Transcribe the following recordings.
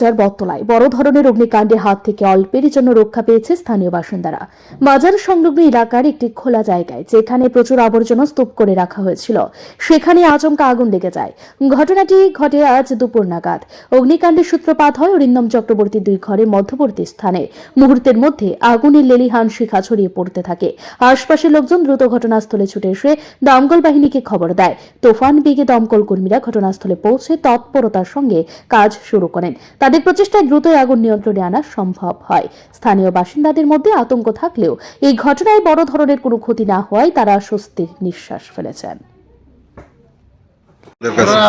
যার বটতলায়। বড় ধরনের অগ্নিকাণ্ডের হাত থেকে অল্পেরই জন্য রক্ষা পেয়েছে স্থানীয় বাসিন্দারা। বাজার সংলগ্ন এলাকার একটি খোলা জায়গায়, যেখানে প্রচুর আবর্জনা স্তূপ করে রাখা হয়েছিল। সেখানে আচমকা আগুন লেগে যায়। ঘটনাটি ঘটে আজ দুপুর নাগাদ। অগ্নিকাণ্ডের সূত্রপাত হয় অরিন্দম চক্রবর্তীর দুই ঘরের মধ্যবর্তী স্থানে। মুহূর্তের মধ্যে আগুনের লেলিহান শিখা ছড়িয়ে পড়তে থাকে। আশপাশের লোকজন দ্রুত ঘটনাস্থলে ছুটে এসে দমকল বাহিনীকে খবর দেয়। তোফান বেগে দমকল কর্মীরা ঘটনাস্থলে পৌঁছে তৎপরতার সঙ্গে কাজ শুরু করেন। তাদের প্রচেষ্টায় দ্রুতই আগুন নিয়ন্ত্রণে আনা সম্ভব হয়। স্থানীয় বাসিন্দাদের মধ্যে আতঙ্ক থাকলেও এই ঘটনায় বড় ধরনের কোনো ক্ষতি না হওয়ায় তারা স্বস্তির নিঃশ্বাস ফেলেছেন।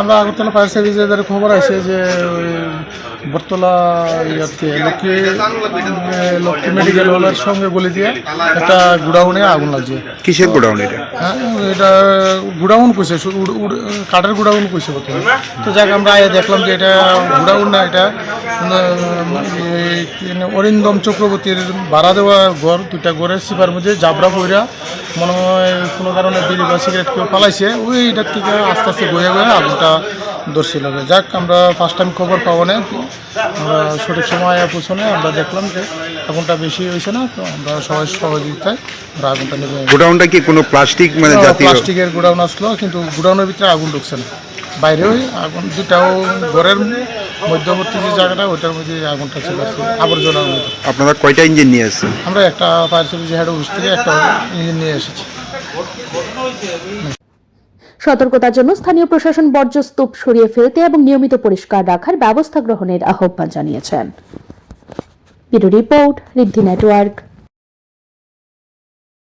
আমরা আগরতলা ফায়ার সার্ভিসের খবর আছে যে বটতলা ইয়াতে লক্ষ্মী লক্ষ্মী মেডিকেল হলের সঙ্গে গলি দিয়ে একটা গুডাউনে আগুন লাগছে কিসের গুডাউন এটা? হ্যাঁ এটা গুডাউন কইছে কাঠের গুডাউন কইছে তো যাক আমরা দেখলাম যে এটা গুডাউন না এটা অরিন্দম চক্রবর্তীর ভাড়া দেওয়া ঘর দুইটা ঘরের সিপার মধ্যে জাবরা বইরা মনে হয় কোনো কারণে বিড়ি বা সিগারেট কেউ পালাইছে। ওইটার থেকে আস্তে আস্তে গয়ে গয়ে আগুনটা ধরছিল। যাক আমরা ফার্স্ট টাইম খবর পাবো না। আমরা সঠিক সময় পৌঁছনে আমরা দেখলাম যে আগুনটা বেশি হয়েছে না তো আমরা সবাই সহযোগিতায় আমরা আগুনটা নেবে। গোডাউনটা কি কোনো প্লাস্টিক মানে প্লাস্টিকের গোডাউন আসলো কিন্তু গোডাউনের ভিতরে আগুন ঢুকছে না। বাইরে ওই আগুন দুটাও ঘরের মধ্যবর্তী যে জায়গাটা ওইটার মধ্যে আগুনটা ছিল আবর্জনার মধ্যে। আপনারা কয়টা ইঞ্জিন নিয়ে এসেছেন? আমরা একটা ফায়ার সার্ভিস হেড অফিস থেকে একটা ইঞ্জিন নিয়ে এসেছি। সতর্কতার জন্য স্থানীয় প্রশাসন বর্জ্য স্তূপ সরিয়ে ফেলতে এবং নিয়মিত পরিষ্কার রাখার ব্যবস্থা গ্রহণের আহ্বান জানিয়েছেন। Bureau report Riddhi network.